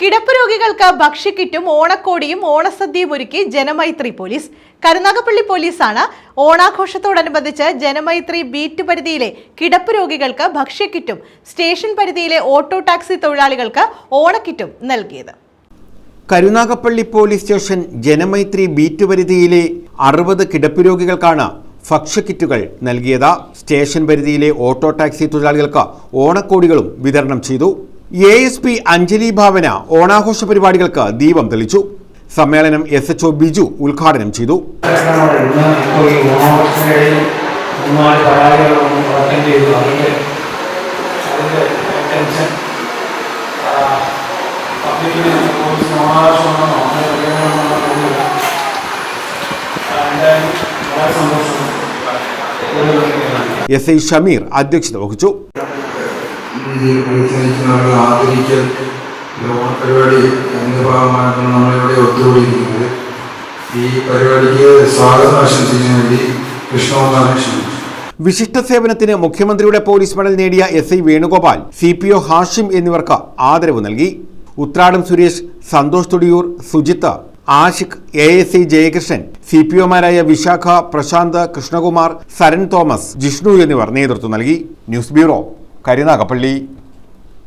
കിടപ്പ് രോഗികൾക്ക് ഭക്ഷ്യക്കിറ്റും ഓണക്കോടിയും ഓണസദ്യയും ഒരുക്കി ജനമൈത്രി പോലീസ്. കരുനാഗപ്പള്ളി പോലീസാണ് ഓണാഘോഷത്തോടനുബന്ധിച്ച് ജനമൈത്രി ബീറ്റ് പരിധിയിലെ കിടപ്പ് രോഗികൾക്ക് ഭക്ഷ്യക്കിറ്റും സ്റ്റേഷൻ പരിധിയിലെ ഓട്ടോ ടാക്സി തൊഴിലാളികൾക്ക് ഓണക്കിറ്റും നൽകിയത്. Karunagappally police station Janamaithri beat പരിധിയിലെ അറുപത് കിടപ്പ് രോഗികൾക്കാണ് ഭക്ഷ്യക്കിറ്റുകൾ നൽകിയത്. സ്റ്റേഷൻ പരിധിയിലെ ഓട്ടോ ടാക്സി തൊഴിലാളികൾക്ക് ഓണക്കോടികളും വിതരണം ചെയ്തു. A S P Anjali Bhavana ഓണാഘോഷ പരിപാടികൾക്ക് ദീപം തെളിച്ചു. സമ്മേളനം എസ് എച്ച് ബിജു ഉദ്ഘാടനം ചെയ്തു. എസ് ഐ ഷമീർ അധ്യക്ഷത വഹിച്ചു. രീതിയിൽ പരിശ്രമിക്കുന്നവരെ ആദരിക്കൽ പരിപാടി എന്ന ഭാഗമായിട്ടാണ് നമ്മളിവിടെ ഒത്തുകൂടിയിരിക്കുന്നത്. ഈ പരിപാടിക്ക് സ്വാഗതം ആശംസിക്കാൻ വേണ്ടി കൃഷ്ണകുമാരനെ ക്ഷണിച്ചു വിശിഷ്ട സേവനത്തിന് മുഖ്യമന്ത്രിയുടെ പോലീസ് മെഡൽ നേടിയ S I Venugopal C P O Hashim എന്നിവർക്ക് ആദരവ് നൽകി. Uthradam Suresh Santhosh Thudiyoor Sujith Ashiq A S I Jayakrishnan C P ഒമാരായ Vishakh Prashanth Krishnakumar Saran Thomas Jishnu എന്നിവർ നേതൃത്വം നൽകി. News bureau Karunagappally